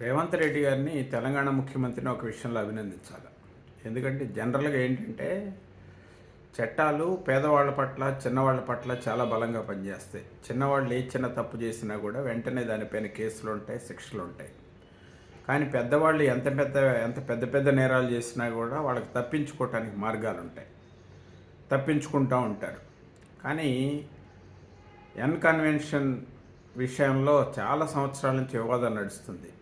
రేవంత్ రెడ్డి గారిని తెలంగాణ ముఖ్యమంత్రిని ఒక విషయంలో అభినందించాలి. ఎందుకంటే జనరల్గా ఏంటంటే చట్టాలు పేదవాళ్ళ పట్ల చిన్నవాళ్ళ పట్ల చాలా బలంగా పనిచేస్తాయి. చిన్నవాళ్ళు ఏ చిన్న తప్పు చేసినా కూడా వెంటనే దానిపైన కేసులు ఉంటాయి శిక్షలు ఉంటాయి. కానీ పెద్దవాళ్ళు ఎంత పెద్ద ఎంత పెద్ద పెద్ద నేరాలు చేసినా కూడా వాళ్ళకి తప్పించుకోవటానికి మార్గాలు ఉంటాయి. తప్పించుకుంటూ ఉంటారు. కానీ ఎన్ కన్వెన్షన్ విషయంలో చాలా సంవత్సరాల నుంచి వివాదం నడుస్తుంది.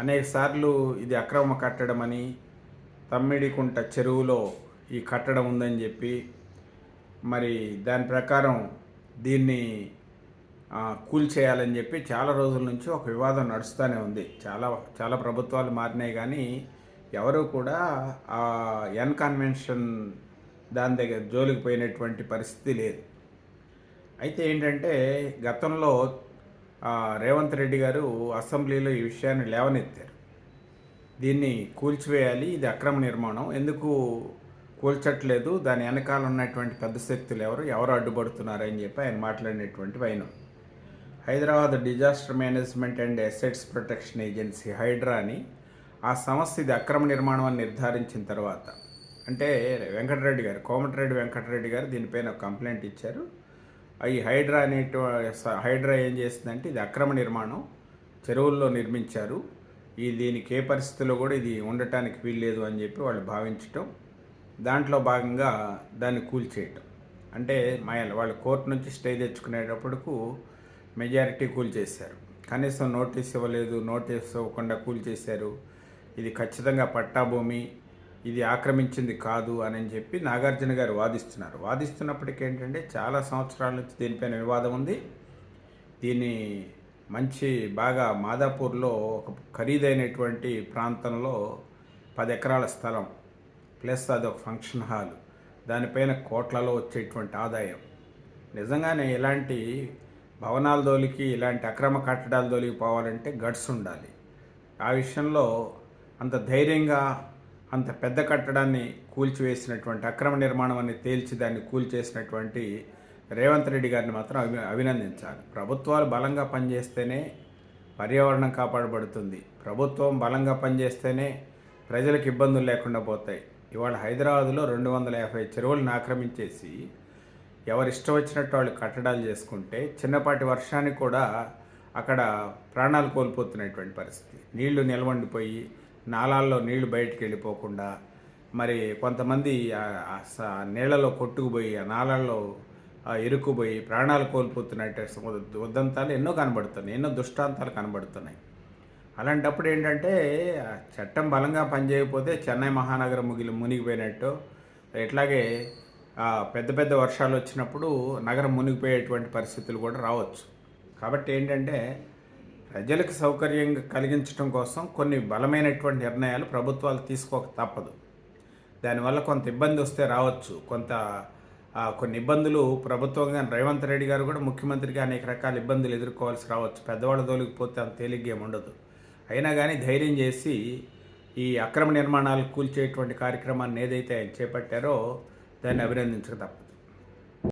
అనేక సార్లు ఇది అక్రమ కట్టడం అని తమ్మిడికుంట చెరువులో ఈ కట్టడం ఉందని చెప్పి మరి దాని ప్రకారం దీన్ని కూల్చేయాలని చెప్పి చాలా రోజుల నుంచి ఒక వివాదం నడుస్తూనే ఉంది. చాలా చాలా ప్రభుత్వాలు మారినాయి కానీ ఎవరు కూడా ఆ ఎన్ కన్వెన్షన్ దాని దగ్గర జోలికి పోయినటువంటి పరిస్థితి లేదు. అయితే ఏంటంటే గతంలో రేవంత్ రెడ్డి గారు అసెంబ్లీలో ఈ విషయాన్ని లేవనెత్తారు. దీన్ని కూల్చివేయాలి ఇది అక్రమ నిర్మాణం. ఎందుకు కూల్చట్లేదు? దాని వెనకాల ఉన్నటువంటి పెద్ద శక్తులు ఎవరు? ఎవరు అడ్డుపడుతున్నారని చెప్పి ఆయన మాట్లాడినటువంటి వైనం. Hyderabad disaster management and assets protection agency Hydraa అని ఆ సంస్థ ఇది అక్రమ నిర్మాణం అని నిర్ధారించిన తర్వాత అంటే వెంకటరెడ్డి గారు కోమటిరెడ్డి వెంకటరెడ్డి గారు దీనిపైన ఒక కంప్లైంట్ ఇచ్చారు. ఈ హైడ్రా అనేటు హైడ్రా ఏం చేస్తుందంటే ఇది అక్రమ నిర్మాణం చెరువుల్లో నిర్మించారు. ఈ దీనికి ఏ పరిస్థితుల్లో కూడా ఇది ఉండటానికి వీల్లేదు అని చెప్పి వాళ్ళు భావించటం దాంట్లో భాగంగా దాన్ని కూల్చేయటం. అంటే మా వాళ్ళు కోర్టు నుంచి స్టే తెచ్చుకునేటప్పటికు మెజారిటీ కూల్చేశారు. కనీసం నోటీస్ ఇవ్వలేదు నోటీస్ ఇవ్వకుండా కూల్చేశారు. ఇది ఖచ్చితంగా పట్టా భూమి ఇది ఆక్రమించింది కాదు అని చెప్పి నాగార్జున గారు వాదిస్తున్నారు. వాదిస్తున్నప్పటికీ ఏంటంటే చాలా సంవత్సరాల నుంచి దీనిపైన వివాదం ఉంది. దీన్ని మంచి బాగా మాదాపూర్లో ఒక ఖరీదైనటువంటి ప్రాంతంలో పది ఎకరాల స్థలం ప్లస్ అది ఒక ఫంక్షన్ హాల్ దానిపైన కోట్లలో వచ్చేటువంటి ఆదాయం. నిజంగానే ఇలాంటి భవనాల దోలికి ఇలాంటి అక్రమ కట్టడాల దోలికి పోవాలంటే గట్స్ ఉండాలి. ఆ విషయంలో అంత ధైర్యంగా అంత పెద్ద కట్టడాన్ని కూల్చివేసినటువంటి అక్రమ నిర్మాణం అని తేల్చి దాన్ని కూల్చేసినటువంటి రేవంత్ రెడ్డి గారిని మాత్రం అభి అభినందించాలి. ప్రభుత్వాలు బలంగా పనిచేస్తేనే పర్యావరణం కాపాడబడుతుంది. ప్రభుత్వం బలంగా పనిచేస్తేనే ప్రజలకు ఇబ్బందులు లేకుండా పోతాయి. ఇవాళ హైదరాబాద్లో రెండు వందల యాభై చెరువులను ఆక్రమించేసి ఎవరిష్టం వచ్చినట్టు వాళ్ళు కట్టడాలు చేసుకుంటే చిన్నపాటి వర్షానికి కూడా అక్కడ ప్రాణాలు కోల్పోతున్నటువంటి పరిస్థితి. నీళ్ళు నిలవండిపోయి నాలాల్లో నీళ్ళు బయటికి వెళ్ళిపోకుండా మరి కొంతమంది నీళ్ళలో కొట్టుకుపోయి ఆ నాళాల్లో ఇరుక్కుపోయి ప్రాణాలు కోల్పోతున్నట్టు ఉదంతాలు ఎన్నో కనబడుతున్నాయి ఎన్నో దుష్టాంతాలు కనబడుతున్నాయి. అలాంటప్పుడు ఏంటంటే చట్టం బలంగా పనిచేయకపోతే చెన్నై మహానగరం ముగిలి మునిగిపోయినట్టు ఇట్లాగే పెద్ద పెద్ద వర్షాలు వచ్చినప్పుడు నగరం మునిగిపోయేటువంటి పరిస్థితులు కూడా రావచ్చు. కాబట్టి ఏంటంటే ప్రజలకు సౌకర్యం కలిగించడం కోసం కొన్ని బలమైనటువంటి నిర్ణయాలు ప్రభుత్వాలు తీసుకోక తప్పదు. దానివల్ల కొంత ఇబ్బంది వస్తే రావచ్చు. కొంత కొన్ని ఇబ్బందులు ప్రభుత్వంగా రేవంత్ రెడ్డి గారు కూడా ముఖ్యమంత్రిగా అనేక రకాల ఇబ్బందులు ఎదుర్కోవాల్సి రావచ్చు. పెద్దవాళ్ళ దొలికిపోతే అంత తేలిగ్గా ఉండదు. అయినా కానీ ధైర్యం చేసి ఈ అక్రమ నిర్మాణాలు కూల్చేటువంటి కార్యక్రమాన్ని ఏదైతే ఆయన చేపట్టారో దాన్ని అభినందించక తప్పదు.